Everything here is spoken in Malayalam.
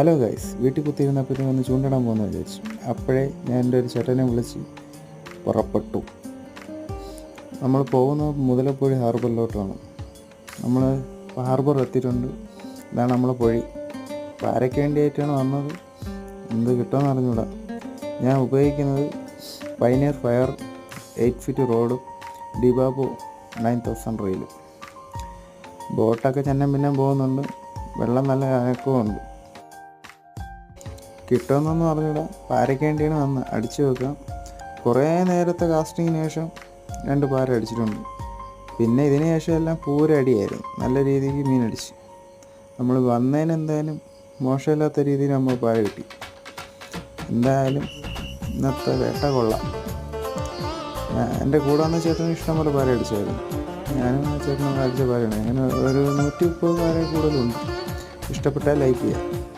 ഹലോ ഗൈസ് വീട്ടിൽ കുത്തിയിരുന്നപ്പോഴത്തേക്കും ഒന്ന് ചൂണ്ടിടാൻ പോകുന്നു വിചാരിച്ചു. അപ്പോഴേ ഞാൻ എന്റെ ഒരു ചേട്ടനെ വിളിച്ച് പുറപ്പെട്ടു. നമ്മൾ പോകുന്നത് മുതലപ്പുഴ ഹാർബറിലോട്ടാണ്. നമ്മൾ ഹാർബർ എത്തിയിട്ടുണ്ട്. ഇതാണ് നമ്മളെ പൊഴി. അപ്പോൾ ആരൊക്കെ വേണ്ടിയായിട്ടാണ് വന്നത്? എന്ത് കിട്ടുമെന്ന് അറിഞ്ഞൂടാ ഞാൻ ഉപയോഗിക്കുന്നത് pioneer fire eight feet road ഡിബാബു nine thousand rail ബോട്ടൊക്കെ ചെന്നം പിന്നെ പോകുന്നുണ്ട്. വെള്ളം നല്ല അനക്കമുണ്ട് കിട്ടുമെന്നൊന്നും അറിഞ്ഞൂടാ പാരക്കേണ്ടിയാണ് വന്ന്. അടിച്ചു വെക്കാം. കുറേ നേരത്തെ കാസ്റ്റിങ്ങിന് ശേഷം രണ്ട് പാര അടിച്ചിട്ടുണ്ട്. പിന്നെ ഇതിന് ശേഷം എല്ലാം പൂരടിയായിരുന്നു നല്ല രീതിക്ക് മീൻ അടിച്ച്. നമ്മൾ വന്നതിന് എന്തായാലും മോശമില്ലാത്ത രീതിയിൽ നമ്മൾ പാര കിട്ടി. എന്തായാലും ഇന്നത്തെ വേട്ട കൊള്ളാം. എന്റെ കൂടെ വന്ന ചേട്ടന് ഇഷ്ടം പോലെ പാര അടിച്ചായിരുന്നു. ഞാനും ചേട്ടനും അടിച്ച പാരയാണ്. അങ്ങനെ ഒരു നൂറ്റി മുപ്പത് പാര കൂടുതലുണ്ട്. ഇഷ്ടപ്പെട്ടാൽ ലൈക്ക് ചെയ്യാം